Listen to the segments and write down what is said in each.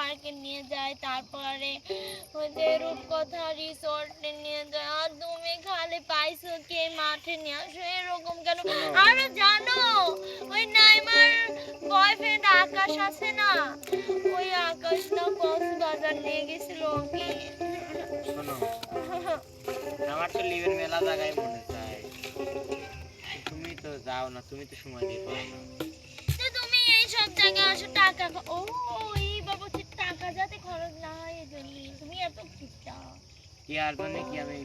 পার্কে নিয়ে যায় তারপরে যে রূপকথা রিসোর্টে নিয়ে যায়। আর তুমি খালি পাইছো কে মাঠে নিয়ে আসো এরকম কেন? আর জানো ওই নাইমার বয়ফ্রেন্ড আকাশ আছে না? ওই আকাশ না কক্সবাজার নিয়ে গেছিল ওকে। আমার তো লিভের মেলা জায়গায় মনে চায় তুমি তো যাও না তুমি তো সময় দিয়ে পাও না তুমি এই সব জায়গায় আসো টাকা ও এই বাবুতে টাকা যাতে খরচ না হয় এই তুমি এত কিপটা কি আর মানে কি আমি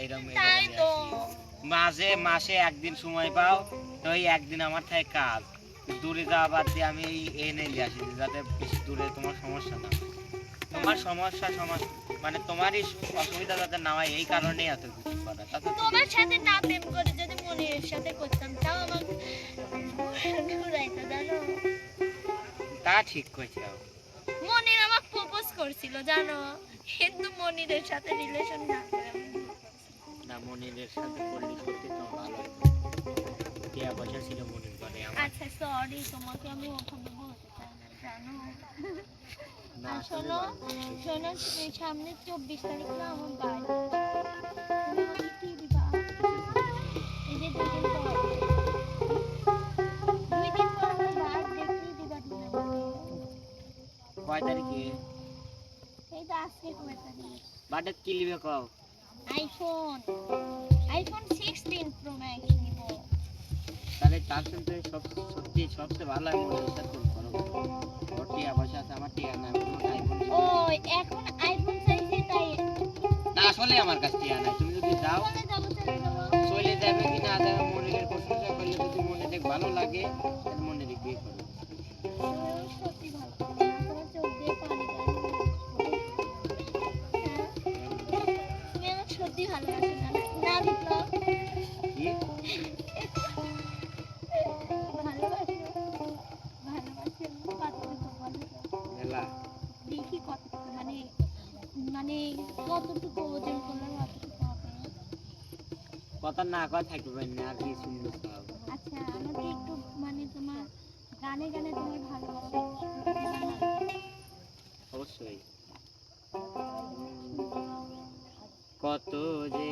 এইরকম তাই তো। মাসে মাসে একদিন সময় পাও তো একদিন আমার থাকে কাজ। দূরে যাওয়া বাদ দিয়ে আমি এনে নিয়ে আসি যাতে বেশি দূরে তোমার সমস্যা না তোমার সমস্যা মানে তোমারই অসুবিধা যাতে না হয় এই কারণেই এত কিছু করা। তোমার সাথে না প্রেম করে যদি মনিরের সাথে করতাম তাও আমাকে ঘুরাইতো জানো? তা ঠিক কইছে। মনির আমাকে প্রপোজ করছিল জানো? কিন্তু মনিরের সাথে রিলেশন না করে না মনিরের সাথে করলে সত্যি তো ভালো। হতো। টিয়া পয়সা ছিল মনির আচ্ছা সরি তোমাকে আমি ওখানে বলতে চাই না জানো? শোনো শোনো সামনে চব্বিশ তারিখ না আমার বাড়ি। কয় তারিখে? এই তো আজকে কয় তারিখ? বার্থডে কি লিবে কও? IPhone. IPhone sixteen pro max নিব তাহলে তার সঙ্গে সব সত্যি সবচেয়ে ভালো মনিরের সাথে তুমি করো ওর টিয়া পয়সা আছে আমার টিয়া নাই আইফোন ও এখন আইফোন চাইছে তাই না আসলে আমার কাছে টিয়া নাই তুমি যদি যাও চলে যাব কি না যাবে মনিরের প্রশংসা করলে যদি মনে দেখ ভালো লাগে মনির বিয়ে করো। সত্যি ভালো। সত্যি ভালোবাসো না। না বিপ্লব। দেখি মানে মানে কতটুকু ওজন করলে কতটুকু হবে? কথা না কথা পারি না আর কি সুন্দর আচ্ছা আমাকে একটু মানে তোমার গানে গানে তোমার ভালোবাসা অবশ্যই। কত যে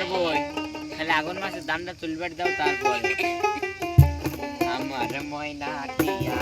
করবোই খালি আগুন মাসের দামটা চুলবেট দাও তারপরে। আমার ময়না টিয়া।